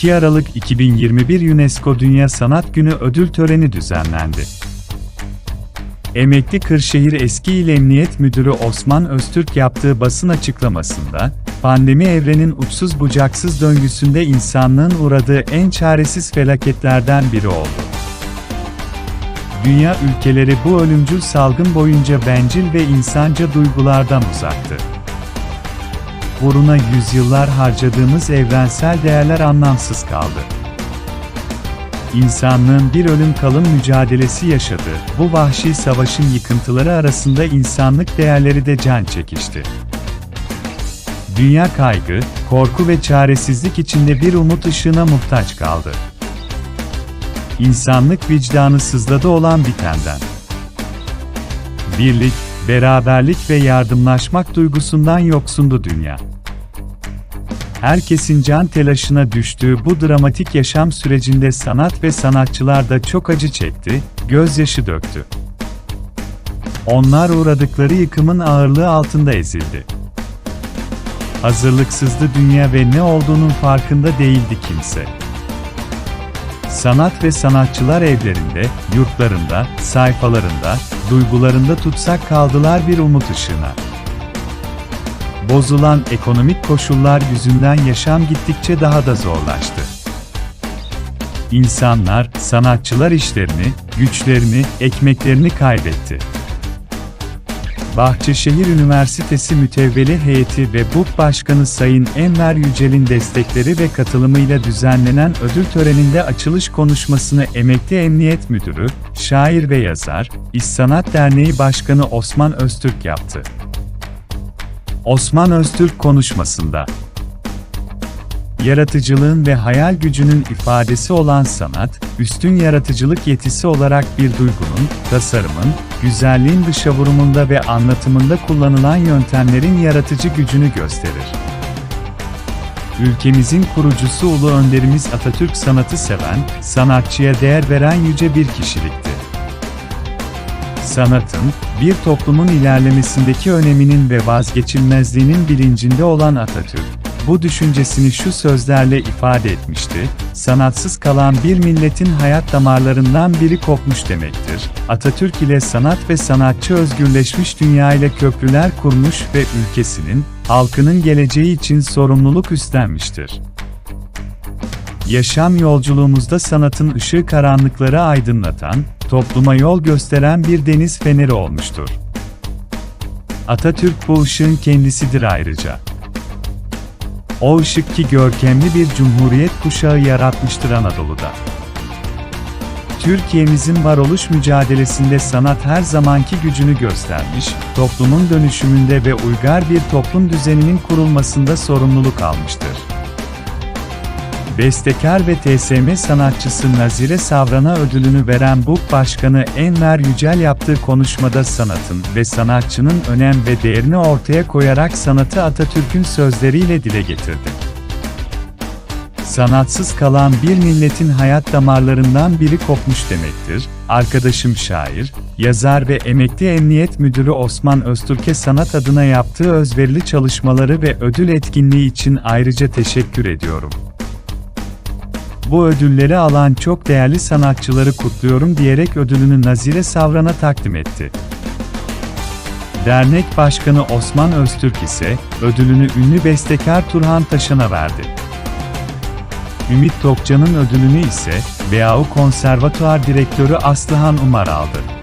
2 Aralık 2021 UNESCO Dünya Sanat Günü ödül töreni düzenlendi. Emekli Kırşehir Eski İl Emniyet Müdürü Osman Öztürk yaptığı basın açıklamasında, pandemi evrenin uçsuz bucaksız döngüsünde insanlığın uğradığı en çaresiz felaketlerden biri oldu. Dünya ülkeleri bu ölümcül salgın boyunca bencil ve insanca duygulardan uzaktı. Uğruna yüzyıllar harcadığımız evrensel değerler anlamsız kaldı. İnsanlığın bir ölüm kalım mücadelesi yaşadı. Bu vahşi savaşın yıkıntıları arasında insanlık değerleri de can çekişti. Dünya kaygı, korku ve çaresizlik içinde bir umut ışığına muhtaç kaldı. İnsanlık vicdanı sızladı olan bitenden. Birlik, beraberlik ve yardımlaşmak duygusundan yoksundu dünya. Herkesin can telaşına düştüğü bu dramatik yaşam sürecinde sanat ve sanatçılar da çok acı çekti, gözyaşı döktü. Onlar uğradıkları yıkımın ağırlığı altında ezildi. Hazırlıksızdı dünya ve ne olduğunun farkında değildi kimse. Sanat ve sanatçılar evlerinde, yurtlarında, sayfalarında, duygularında tutsak kaldılar bir umut ışığına. Bozulan ekonomik koşullar yüzünden yaşam gittikçe daha da zorlaştı. İnsanlar, sanatçılar işlerini, güçlerini, ekmeklerini kaybetti. Bahçeşehir Üniversitesi Mütevveli Heyeti ve BUP Başkanı Sayın Enver Yücel'in destekleri ve katılımıyla düzenlenen ödül töreninde açılış konuşmasını Emekli Emniyet Müdürü, şair ve yazar, İş Sanat Derneği Başkanı Osman Öztürk yaptı. Osman Öztürk konuşmasında Yaratıcılığın ve hayal gücünün ifadesi olan sanat, üstün yaratıcılık yetisi olarak bir duygunun, tasarımın, güzelliğin dışa vurumunda ve anlatımında kullanılan yöntemlerin yaratıcı gücünü gösterir. Ülkemizin kurucusu Ulu Önderimiz Atatürk sanatı seven, sanatçıya değer veren yüce bir kişilikti. Sanatın, bir toplumun ilerlemesindeki öneminin ve vazgeçilmezliğinin bilincinde olan Atatürk, bu düşüncesini şu sözlerle ifade etmişti, sanatsız kalan bir milletin hayat damarlarından biri kopmuş demektir. Atatürk ile sanat ve sanatçı özgürleşmiş dünya ile köprüler kurmuş ve ülkesinin, halkının geleceği için sorumluluk üstlenmiştir. Yaşam yolculuğumuzda sanatın ışığı karanlıkları aydınlatan, topluma yol gösteren bir deniz feneri olmuştur. Atatürk bu ışığın kendisidir ayrıca. O ışık ki görkemli bir cumhuriyet kuşağı yaratmıştır Anadolu'da. Türkiye'mizin varoluş mücadelesinde sanat her zamanki gücünü göstermiş, toplumun dönüşümünde ve uygar bir toplum düzeninin kurulmasında sorumluluk almıştır. Bestekar ve TSM sanatçısı Nazire Savran'a ödülünü veren BUP Başkanı Enver Yücel yaptığı konuşmada sanatın ve sanatçının önem ve değerini ortaya koyarak sanatı Atatürk'ün sözleriyle dile getirdi. Sanatsız kalan bir milletin hayat damarlarından biri kopmuş demektir. Arkadaşım şair, yazar ve emekli emniyet müdürü Osman Öztürk'e sanat adına yaptığı özverili çalışmaları ve ödül etkinliği için ayrıca teşekkür ediyorum bu ödülleri alan çok değerli sanatçıları kutluyorum diyerek ödülünü Nazire Savran'a takdim etti. Dernek Başkanı Osman Öztürk ise ödülünü ünlü bestekar Turhan Taşan'a verdi. Ümit Tokcan'ın ödülünü ise BAU Konservatuar Direktörü Aslıhan Umar aldı.